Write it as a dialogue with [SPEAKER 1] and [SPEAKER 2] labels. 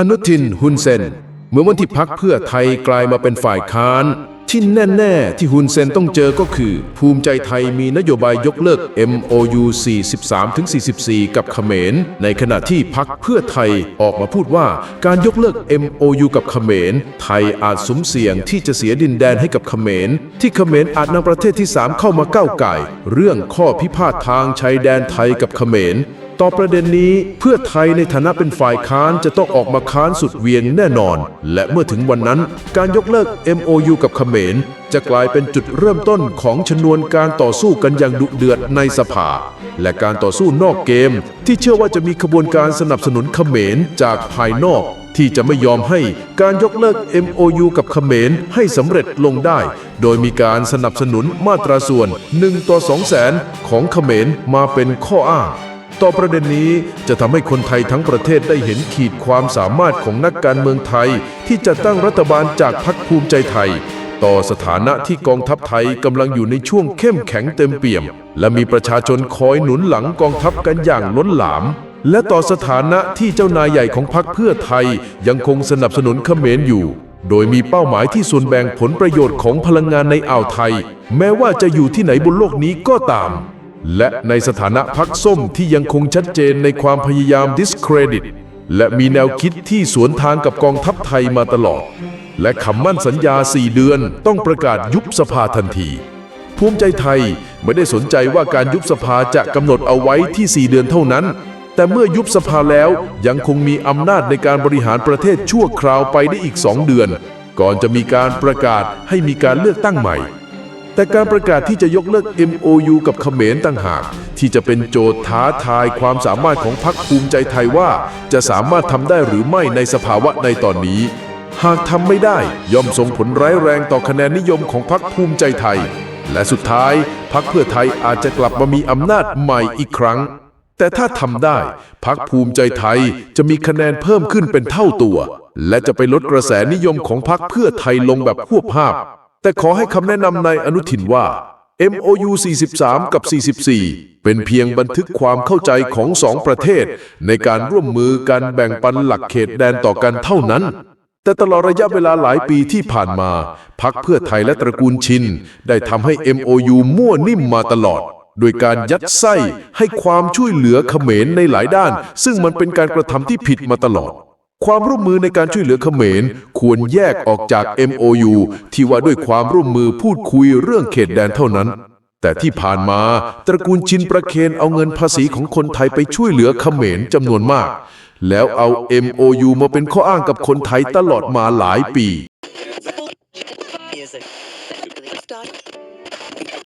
[SPEAKER 1] อนุทินฮุนเซนเมื่อวันที่พักเพื่อไทยกลายมาเป็นฝ่ายค้านที่แน่ ๆ ที่ฮุนเซนต้องเจอก็คือ ภูมิใจไทยมีนโยบายยกเลิก MOU 43-44 กับเขมร ในขณะที่พักเพื่อไทยออกมาพูดว่าการยกเลิก MOU กับเขมร ไทยอาจสมเสี่ยงที่จะเสียดินแดนให้กับเขมร ที่เขมรอาจนำประเทศที่ 3 เข้ามาก้าวไก่ เรื่องข้อพิพาททางชายแดนไทยกับเขมร ต่อประเด็นนี้เพื่อไทยในฐานะเป็นฝ่ายค้านจะต้องออกมาค้านสุดเวียงแน่นอน และเมื่อถึงวันนั้น การยกเลิก MOU กับเขมร จะกลายเป็นจุดเริ่มต้นของชนวนการต่อสู้กันอย่างดุเดือดในสภา และการต่อสู้นอกเกม ที่เชื่อว่าจะมีขบวนการสนับสนุนเขมรจากภายนอกที่จะไม่ยอมให้การยกเลิก MOU กับเขมรให้สำเร็จลงได้ โดยมีการสนับสนุนมาตราส่วน 1 ต่อ 2 แสนของเขมรมาเป็นข้ออ้าง ต่อประเด็นนี้จะทำให้คนไทยทั้งประเทศได้เห็นขีดความสามารถของนักการเมืองไทย ที่จะตั้งรัฐบาลจากพรรคภูมิใจไทย ต่อสถานะที่กองทัพไทยกำลังอยู่ในช่วงเข้มแข็งเต็มเปี่ยม และมีประชาชนคอยหนุนหลังกองทัพกันอย่างล้นหลาม และต่อสถานะที่เจ้านายใหญ่ของพรรคเพื่อไทยยังคงสนับสนุนเขมรอยู่โดยมีเป้าหมายที่ส่วนแบ่งผลประโยชน์ของพลังงานในอ่าวไทย แม้ว่าจะอยู่ที่ไหนบนโลกนี้ก็ตาม และในสถานะพักส้มที่ยังคงชัดเจนในความพยายาม discredit และมีแนวคิดที่สวนทางกับกองทัพไทยมาตลอด และคำมั่นสัญญา 4 เดือนต้องประกาศยุบสภาทันที ภูมิใจไทยไม่ได้สนใจว่าการยุบสภาจะกำหนดเอาไว้ที่ 4 เดือนเท่านั้น แต่เมื่อยุบสภาแล้วยังคงมีอำนาจในการบริหารประเทศชั่วคราวไปได้อีก 2 เดือน ก่อนจะมีการประกาศให้มีการเลือกตั้งใหม่ แต่การประกาศที่จะยกเลิก MOU กับเขมรต่างหาก ที่จะเป็นโจทย์ท้าทายความสามารถของพรรคภูมิใจไทยว่า จะสามารถทำได้หรือไม่ในสภาวะในตอนนี้ หากทำไม่ได้ย่อมส่งผลร้ายแรงต่อคะแนนนิยมของพรรคภูมิใจไทย และสุดท้ายพรรคเพื่อไทยอาจจะกลับมามีอำนาจใหม่อีกครั้ง แต่ถ้าทำได้พรรคภูมิใจไทยจะมีคะแนนเพิ่มขึ้นเป็นเท่าตัว และจะไปลดกระแสนิยมของพรรคเพื่อไทยลงแบบพวบภาพ แต่ขอให้คำแนะนำในอนุทินว่า MOU 43 กับ 44 เป็นเพียงบันทึกความเข้าใจของสองประเทศ ในการร่วมมือกันแบ่งปันหลักเขตแดนต่อกันเท่านั้น แต่ตลอดระยะเวลาหลายปีที่ผ่านมา พักเพื่อไทยและตระกูลชิน ได้ทำให้ MOU มั่วนิ่มมาตลอด โดยการยัดไส้ให้ความช่วยเหลือเขมรในหลายด้าน ซึ่งมันเป็นการกระทำที่ผิดมาตลอด ความร่วมมือในการช่วยเหลือเขมร ควรแยกออกจาก MOU ที่ว่าด้วยความร่วมมือพูดคุยเรื่องเขตแดนเท่านั้น แต่ที่ผ่านมาตระกูลชินประเคนเอาเงินภาษีของคนไทยไปช่วยเหลือเขมรจำนวนมาก แล้วเอา MOU มาเป็นข้ออ้างกับคนไทยตลอดมาหลายปี